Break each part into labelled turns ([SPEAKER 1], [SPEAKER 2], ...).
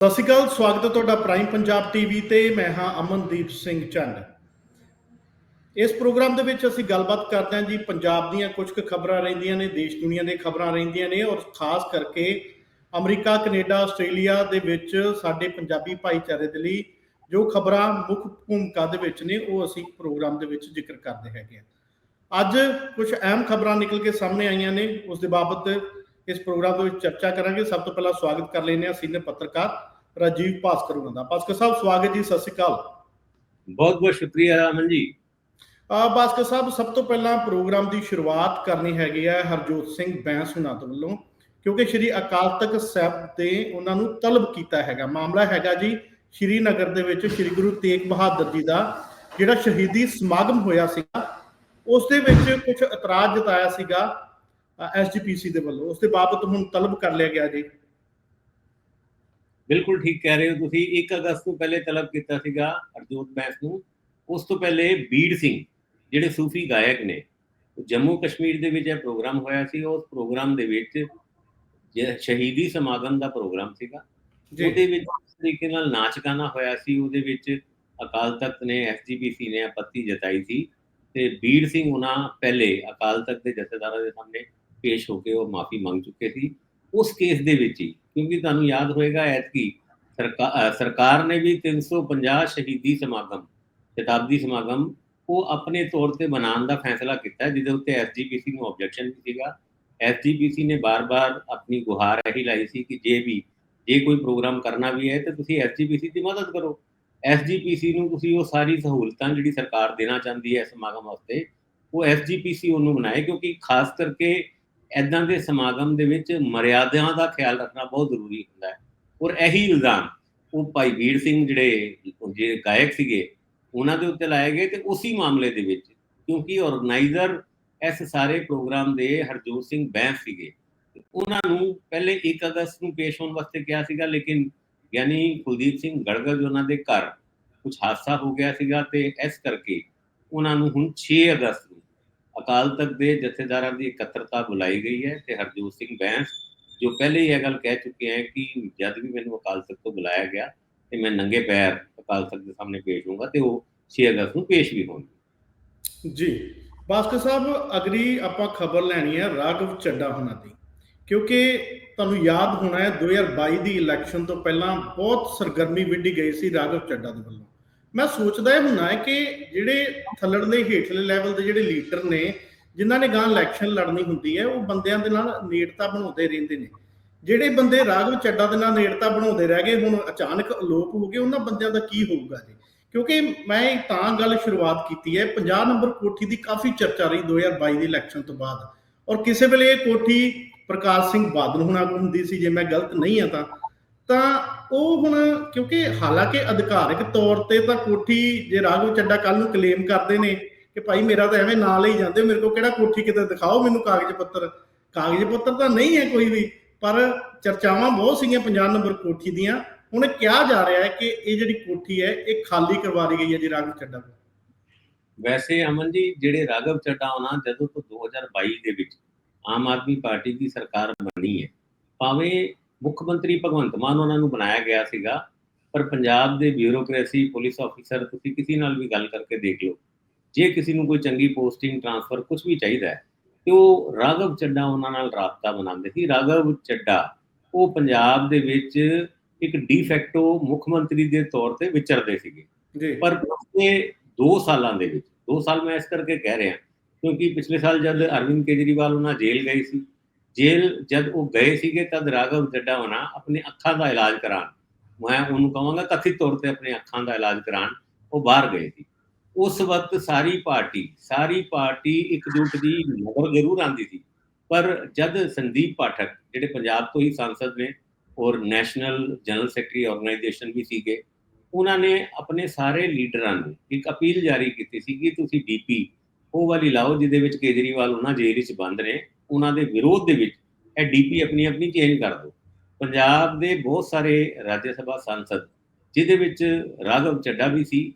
[SPEAKER 1] ਸਤਿ ਸ਼੍ਰੀ ਅਕਾਲ, ਸਵਾਗਤ ਹੈ ਤੁਹਾਡਾ ਪ੍ਰਾਈਮ ਪੰਜਾਬ ਟੀਵੀ ਤੇ। ਮੈਂ ਹਾਂ ਅਮਨਦੀਪ ਸਿੰਘ ਚੰਦ। ਇਸ ਪ੍ਰੋਗਰਾਮ ਦੇ ਵਿੱਚ ਅਸੀਂ ਗੱਲਬਾਤ ਕਰਦੇ ਹਾਂ ਜੀ, ਪੰਜਾਬ ਦੀਆਂ ਕੁਝ ਕੁ ਖਬਰਾਂ ਰਹਿੰਦੀਆਂ ਨੇ, ਦੇਸ਼ ਦੁਨੀਆ ਦੀਆਂ ਖਬਰਾਂ ਰਹਿੰਦੀਆਂ ਨੇ ਔਰ ਖਾਸ ਕਰਕੇ ਅਮਰੀਕਾ, ਕੈਨੇਡਾ, ਆਸਟ੍ਰੇਲੀਆ ਦੇ ਵਿੱਚ ਸਾਡੇ ਪੰਜਾਬੀ ਭਾਈਚਾਰੇ ਦੇ ਲਈ ਜੋ ਖਬਰਾਂ ਮੁੱਖ ਭੂਮਿਕਾ ਦੇ ਵਿੱਚ ਨੇ, ਉਹ ਅਸੀਂ ਪ੍ਰੋਗਰਾਮ ਦੇ ਵਿੱਚ ਜ਼ਿਕਰ ਕਰਦੇ ਹੈਗੇ ਆ ਅੱਜ ਕੁਝ ਅਹਿਮ ਖਬਰਾਂ ਨਿਕਲ ਕੇ ਸਾਹਮਣੇ ਆਈਆਂ ਨੇ, ਉਸ ਦੇ ਬਾਬਤ ਇਸ ਪ੍ਰੋਗਰਾਮ ਦੇ ਵਿੱਚ ਚਰਚਾ ਕਰਾਂਗੇ। ਸਭ ਤੋਂ ਪਹਿਲਾਂ ਸਵਾਗਤ ਕਰ ਲੈਂਦੇ ਹਾਂ ਸੀਨੀਅਰ ਪੱਤਰਕਾਰ ਰਾਜੀਵ ਭਾਸਕਰ ਉਹਨਾਂ ਦਾ। ਭਾਸਕਰ ਸਾਹਿਬ ਸਵਾਗਤ ਜੀ ਸਤਿ ਸ਼੍ਰੀ ਅਕਾਲ।
[SPEAKER 2] ਬਹੁਤ ਬਹੁਤ ਸ਼ੁਕਰੀਆ ਅਮਨ ਜੀ।
[SPEAKER 1] ਆ ਭਾਸਕਰ ਸਾਹਿਬ ਸਭ ਤੋਂ ਪਹਿਲਾਂ ਪ੍ਰੋਗਰਾਮ ਦੀ ਸ਼ੁਰੂਆਤ ਕਰਨੀ ਹੈਗੀ ਹੈ ਹਰਜੋਤ ਸਿੰਘ ਬੈਂਸ ਹੁਣਾਂ ਤੋਂ ਵੱਲੋਂ ਕਿਉਂਕਿ ਸ਼੍ਰੀ ਅਕਾਲ ਤਖਤ ਸਾਹਿਬ ਤੇ ਉਹਨਾਂ ਨੂੰ ਤਲਬ ਕੀਤਾ ਹੈਗਾ। ਮਾਮਲਾ ਹੈਗਾ ਜੀ ਸ਼੍ਰੀਨਗਰ ਦੇ ਵਿੱਚ ਸ਼੍ਰੀ ਗੁਰੂ ਤੇਗ ਬਹਾਦਰ ਜੀ ਦਾ ਜਿਹੜਾ ਸ਼ਹੀਦੀ ਸਮਾਗਮ ਹੋਇਆ ਸੀਗਾ। ਉਸ ਦੇ ਵਿੱਚ ਕੁਝ ਇਤਰਾਜ਼ ਜਤਾਇਆ ਸੀਗਾ ਐਸਜੀਪੀਸੀ ਦੇ ਵੱਲੋਂ। ਉਸ ਦੇ ਬਾਬਤ ਹੁਣ ਤਲਬ ਕਰ ਲਿਆ ਗਿਆ ਜੀ।
[SPEAKER 2] ਬਿਲਕੁਲ ਠੀਕ ਕਹਿ ਰਹੇ ਹੋ ਤੁਸੀਂ। 1 ਅਗਸਤ ਤੋਂ ਪਹਿਲੇ ਤਲਬ ਕੀਤਾ ਸੀਗਾ ਅਰਜੋਤ ਬੈਂਸ ਨੂੰ। ਉਸ ਤੋਂ ਪਹਿਲੇ ਬੀੜ ਸਿੰਘ ਜਿਹੜੇ ਸੂਫੀ ਗਾਇਕ ਨੇ। ਜੰਮੂ ਕਸ਼ਮੀਰ ਦੇ ਵਿੱਚ ਇਹ ਪ੍ਰੋਗਰਾਮ ਹੋਇਆ ਸੀ। ਉਸ ਪ੍ਰੋਗਰਾਮ ਦੇ ਵਿੱਚ ਸ਼ਹੀਦੀ ਸਮਾਗਮ ਦਾ ਪ੍ਰੋਗਰਾਮ ਸੀਗਾ। ਉਹਦੇ ਵਿੱਚ ਇਸ ਤਰੀਕੇ ਨਾਲ ਨਾਚ ਗਾਣਾ ਹੋਇਆ ਸੀ ਉਹਦੇ ਵਿੱਚ ਅਕਾਲ ਤਖਤ ਨੇ ਐਸਜੀਪੀਸੀ ਨੇ ਆਪੱਤੀ ਜਤਾਈ ਸੀ। ਤੇ ਬੀੜ ਸਿੰਘ ਉਹਨਾਂ ਪਹਿਲੇ ਅਕਾਲ ਤਖਤ ਦੇ ਜਥੇਦਾਰਾਂ ਦੇ ਸਾਹਮਣੇ ਪੇਸ਼ ਹੋ ਕੇ ਉਹ ਮਾਫੀ ਮੰਗ ਚੁੱਕੇ ਸੀ। ਉਸ ਕੇਸ ਦੇ ਵਿੱਚ ਹੀ, ਕਿਉਂਕਿ ਤੁਹਾਨੂੰ ਯਾਦ ਹੋਏਗਾ ਐਤਕੀ ਸਰਕਾਰ ਸਰਕਾਰ ਨੇ ਵੀ 350 ਸ਼ਹੀਦੀ ਸਮਾਗਮ, ਸ਼ਤਾਬਦੀ ਸਮਾਗਮ ਉਹ ਆਪਣੇ ਤੌਰ ਤੇ ਬਣਾਉਣ ਦਾ ਫੈਸਲਾ ਕੀਤਾ, ਜਿਹਦੇ ਉੱਤੇ ਐਸਜੀਪੀਸੀ ਨੂੰ ਆਬਜੈਕਸ਼ਨ ਵੀ ਸੀਗਾ। ਐਸਜੀਪੀਸੀ ਨੇ ਬਾਰ-ਬਾਰ ਆਪਣੀ ਗੁਹਾਰ ਇਹੀ ਲਾਈ ਸੀ ਕਿ ਜੇ ਵੀ, ਜੇ ਕੋਈ ਪ੍ਰੋਗਰਾਮ ਕਰਨਾ ਵੀ ਹੈ ਤਾਂ ਤੁਸੀਂ ਐਸਜੀਪੀਸੀ ਦੀ ਮਦਦ ਕਰੋ। ਐਸਜੀਪੀਸੀ ਨੂੰ ਤੁਸੀਂ ਉਹ ਸਾਰੀ ਸਹੂਲਤਾਂ ਜਿਹੜੀ ਸਰਕਾਰ ਦੇਣਾ ਚਾਹੁੰਦੀ ਹੈ ਸਮਾਗਮ ਵਾਸਤੇ, ਉਹ ਐਸਜੀਪੀਸੀ ਉਹਨੂੰ ਬਣਾਏ, ਕਿਉਂਕਿ ਖਾਸ ਕਰਕੇ ਐਦਾਂ ਦੇ ਸਮਾਗਮ ਦੇ ਵਿੱਚ ਮਰਿਆਦਾਵਾਂ ਦਾ ਖਿਆਲ ਰੱਖਣਾ ਬਹੁਤ ਜ਼ਰੂਰੀ ਹੁੰਦਾ ਹੈ। ਔਰ ਇਹੀ ਇਲਜ਼ਾਮ, ਉਹ ਭਾਈ ਵੀਰ ਸਿੰਘ ਜਿਹੜੇ ਜਿਹੜੇ ਗਾਇਕ ਸੀਗੇ, ਉਹਨਾਂ ਦੇ ਉੱਤੇ ਲਾਏ ਗਏ ਤੇ ਉਸੇ ਮਾਮਲੇ ਦੇ ਵਿੱਚ, ਕਿਉਂਕਿ ਆਰਗੇਨਾਈਜ਼ਰ ਇਸ ਸਾਰੇ ਪ੍ਰੋਗਰਾਮ ਦੇ ਹਰਜੋਤ ਸਿੰਘ ਬੈਂਸ ਸੀਗੇ। ਉਹਨਾਂ ਨੂੰ ਪਹਿਲੇ 1 ਅਗਸਤ ਨੂੰ ਪੇਸ਼ ਹੋਣ ਵਾਸਤੇ ਕਿਹਾ ਸੀਗਾ, ਲੇਕਿਨ ਯਾਨੀ ਕੁਲਦੀਪ ਸਿੰਘ ਗੜਗੜ ਉਹਨਾਂ ਦੇ ਘਰ ਕੁਝ ਹਾਦਸਾ ਹੋ ਗਿਆ ਸੀਗਾ ਤੇ ਇਸ ਕਰਕੇ ਉਹਨਾਂ ਨੂੰ ਹੁਣ 6 ਅਗਸਤ ਅਕਾਲ ਤਖਤ ਦੇ ਜਥੇਦਾਰਾਂ ਦੀ ਇਕੱਤਰਤਾ ਬੁਲਾਈ ਗਈ ਹੈ ਤੇ ਹਰਜੋਤ ਸਿੰਘ ਬੈਂਸ, ਜੋ ਪਹਿਲੇ ਹੀ ਇਹ ਗੱਲ ਕਹਿ ਚੁੱਕੇ ਹੈ ਕਿ ਜਦ ਵੀ ਮੈਨੂੰ ਅਕਾਲ ਤਖਤ ਤੋਂ ਬੁਲਾਇਆ ਗਿਆ ਤੇ ਮੈਂ ਨੰਗੇ ਪੈਰ ਅਕਾਲ ਤਖਤ ਦੇ ਸਾਹਮਣੇ ਪੇਸ਼ ਹੋਊਂਗਾ ਤੇ ਉਹ 6 ਅਗਸਤ ਨੂੰ ਪੇਸ਼ ਵੀ ਹੋਣਗੇ।
[SPEAKER 1] ਜੀ, ਬਾਸਕਰ ਸਾਹਿਬ ਅਗਲੀ ਆਪਾਂ ਖਬਰ ਲੈਣੀ ਹੈ ਰਾਘਵ ਚੱਡਾ ਹੁਣਾਂ ਦੀ, ਕਿਉਂਕਿ ਤੁਹਾਨੂੰ ਯਾਦ ਹੋਣਾ ਹੈ 2022 ਦੀ ਇਲੈਕਸ਼ਨ ਤੋਂ ਪਹਿਲਾਂ ਬਹੁਤ ਸਰਗਰਮੀ ਵਿੱਢੀ ਗਈ ਸੀ ਰਾਘਵ ਚੱਡਾ ਦੇ ਵੱਲੋਂ। ਮੈਂ ਸੋਚਦਾ ਇਹ ਹੁੰਨਾ ਹੈ ਕਿ ਜਿਹੜੇ ਥੱਲੜਲੇ ਹੇਠਲੇ ਲੈਵਲ ਦੇ ਜਿਹੜੇ ਲੀਡਰ ਨੇ, ਜਿਨ੍ਹਾਂ ਨੇ ਗਾਂ ਇਲੈਕਸ਼ਨ ਲੜਨੀ ਹੁੰਦੀ ਹੈ, ਉਹ ਬੰਦਿਆਂ ਦੇ ਨਾਲ ਨੇੜਤਾ ਬਣਾਉਂਦੇ ਰਹਿੰਦੇ ਨੇ। ਜਿਹੜੇ ਬੰਦੇ ਰਾਘਵ ਚੱਡਾ ਦੇ ਨਾਲ ਨੇੜਤਾ ਬਣਾਉਂਦੇ ਰਹਿ ਗਏ, ਹੁਣ ਅਚਾਨਕ ਅਲੋਪ ਹੋ ਗਏ, ਉਹਨਾਂ ਬੰਦਿਆਂ ਦਾ ਕੀ ਹੋਊਗਾ ਜੀ? ਕਿਉਂਕਿ ਮੈਂ ਤਾਂ ਗੱਲ ਸ਼ੁਰੂਆਤ ਕੀਤੀ ਹੈ 50 ਨੰਬਰ ਕੋਠੀ ਦੀ ਕਾਫੀ ਚਰਚਾ ਰਹੀ 2022 ਦੀ ਇਲੈਕਸ਼ਨ ਤੋਂ ਬਾਅਦ। ਔਰ ਕਿਸੇ ਵੇਲੇ ਇਹ ਕੋਠੀ ਪ੍ਰਕਾਸ਼ ਸਿੰਘ ਬਾਦਲ ਹੁਣਾਂ ਕੋਲ ਹੁੰਦੀ ਸੀ, ਜੇ ਮੈਂ ਗਲਤ ਨਹੀਂ ਆ ਤਾਂ। ਤਾਂ ਉਹ ਹੁਣ ਕਿਉਂਕਿ ਹਾਲਾਂਕਿ ਅਧਿਕਾਰਿਕ ਤੌਰ ਤੇ ਤਾਂ ਕੋਠੀ ਜੇ ਰਾਘਵ ਚੱਡਾ ਕੱਲ ਨੂੰ ਕਲੇਮ ਕਰਦੇ ਨੇ ਕਿ ਭਾਈ ਮੇਰਾ ਤਾਂ ਐਵੇਂ ਨਾਂ ਲਈ ਜਾਂਦੇ, ਮੇਰੇ ਕੋਲ ਕਿਹੜਾ ਕੋਠੀ ਕਿਤੇ ਦਿਖਾਓ ਮੈਨੂੰ ਕਾਗਜ਼ ਪੱਤਰ। ਕਾਗਜ਼ ਪੱਤਰ ਤਾਂ ਨਹੀਂ ਹੈ ਕੋਈ ਵੀ, ਪਰ ਚਰਚਾਵਾਂ ਬਹੁਤ ਸੀਗੀਆਂ 50 ਨੰਬਰ ਕੋਠੀ ਦੀਆਂ। ਹੁਣ ਕਿਹਾ ਜਾ ਰਿਹਾ ਹੈ ਕਿ ਇਹ ਜਿਹੜੀ ਕੋਠੀ ਹੈ, ਇਹ ਖਾਲੀ ਕਰਵਾ ਲਈ ਗਈ ਹੈ ਜੀ ਰਾਘਵ ਚੱਡਾ ਕੋਲ।
[SPEAKER 2] ਵੈਸੇ ਅਮਨ ਜੀ, ਜਿਹੜੇ ਰਾਘਵ ਚੱਡਾ ਹੋਣਾ ਜਦੋਂ ਤੋਂ 2022 ਦੇ ਵਿੱਚ ਆਮ ਆਦਮੀ ਪਾਰਟੀ ਦੀ ਸਰਕਾਰ ਬਣੀ ਹੈ, ਭਾਵੇਂ ਮੁੱਖ ਮੰਤਰੀ ਭਗਵੰਤ ਮਾਨ ਉਹਨਾਂ ਨੂੰ ਬਣਾਇਆ ਗਿਆ ਸੀਗਾ ਪਰ ਪੰਜਾਬ ਦੇ ਬਿਊਰੋਕ੍ਰੇਸੀ ਪੁਲਿਸ ਆਫੀਸਰ ਤੁਸੀਂ ਕਿਸੇ ਨਾਲ ਵੀ ਗੱਲ ਕਰਕੇ ਦੇਖ ਲਓ। ਜੇ ਕਿਸੇ ਨੂੰ ਕੋਈ ਚੰਗੀ ਪੋਸਟਿੰਗ ਟ੍ਰਾਂਸਫਰ ਕੁਝ ਵੀ ਚਾਹੀਦਾ ਹੈ ਤੇ ਉਹ ਰਾਘਵ ਚੱਡਾ ਉਹਨਾਂ ਨਾਲ ਰਾਬਤਾ ਬਣਾਉਂਦੇ ਸੀ। ਰਾਘਵ ਚੱਡਾ ਉਹ ਪੰਜਾਬ ਦੇ ਵਿੱਚ ਇੱਕ ਡੀਫੈਕਟੋ ਮੁੱਖ ਮੰਤਰੀ ਦੇ ਤੌਰ ਤੇ ਵਿਚਰਦੇ ਸੀਗੇ।
[SPEAKER 1] ਜੀ।
[SPEAKER 2] ਪਰ ਪਿਛਲੇ 2 ਸਾਲਾਂ ਦੇ ਵਿੱਚ 2 ਸਾਲ ਮੈਂ ਇਸ ਕਰਕੇ ਕਹਿ ਰਿਹਾ ਕਿਉਂਕਿ ਪਿਛਲੇ ਸਾਲ ਜਦ ਅਰਵਿੰਦ ਕੇਜਰੀਵਾਲ ਉਹਨਾਂ ਜੇਲ੍ਹ ਗਏ ਸੀ ਜੇਲ੍ਹ ਜਦ ਉਹ ਗਏ ਸੀਗੇ ਤਦ ਰਾਘਵ ਜੱਡਾ ਹੋਣਾ ਆਪਣੇ ਅੱਖਾਂ ਦਾ ਇਲਾਜ ਕਰਾਉਣ। ਮੈਂ ਉਹਨੂੰ ਕਹਾਂਗਾ ਕਥਿਤ ਤੌਰ ਤੇ ਆਪਣੇ ਅੱਖਾਂ ਦਾ ਇਲਾਜ ਕਰਾਉਣ। ਉਹ ਬਾਹਰ ਗਏ ਸੀ। ਉਸ ਵਕਤ ਸਾਰੀ ਪਾਰਟੀ ਸਾਰੀ ਪਾਰਟੀ ਇਕਜੁੱਟ ਦੀ ਨਜ਼ਰ ਜ਼ਰੂਰ ਆਂਦੀ ਸੀ। ਪਰ ਜਦ ਸੰਦੀਪ ਪਾਠਕ, ਜਿਹੜੇ ਪੰਜਾਬ ਤੋਂ ਹੀ ਸੰਸਦ ਨੇ ਔਰ ਨੈਸ਼ਨਲ ਜਨਰਲ ਸੈਕਟਰੀ ਆਰਗੇਨਾਈਜੇਸ਼ਨ ਵੀ ਸੀਗੇ, ਉਹਨਾਂ ਨੇ ਆਪਣੇ ਸਾਰੇ ਲੀਡਰਾਂ ਨੂੰ ਇੱਕ ਅਪੀਲ ਜਾਰੀ ਕੀਤੀ ਸੀ ਕਿ ਤੁਸੀਂ ਡੀਪੀ, ਉਹ ਵਾਲੀ ਲਾਓ ਜਿਹਦੇ ਵਿੱਚ ਕੇਜਰੀਵਾਲ ਉਹਨਾਂ ਜੇਲ੍ਹ ਵਿੱਚ ਬੰਦ ਨੇ। ਉਹਨਾਂ ਦੇ ਵਿਰੋਧ ਦੇ ਵਿੱਚ ਇਹ ਡੀਪੀ ਆਪਣੀ ਆਪਣੀ ਚੇਂਜ ਕਰ ਦਿਓ ਪੰਜਾਬ ਦੇ ਬਹੁਤ ਸਾਰੇ ਰਾਜ ਸਭਾ ਸੰਸਦ, ਜਿਹਦੇ ਵਿੱਚ ਰਾਘਵ ਚੱਡਾ ਵੀ ਸੀ,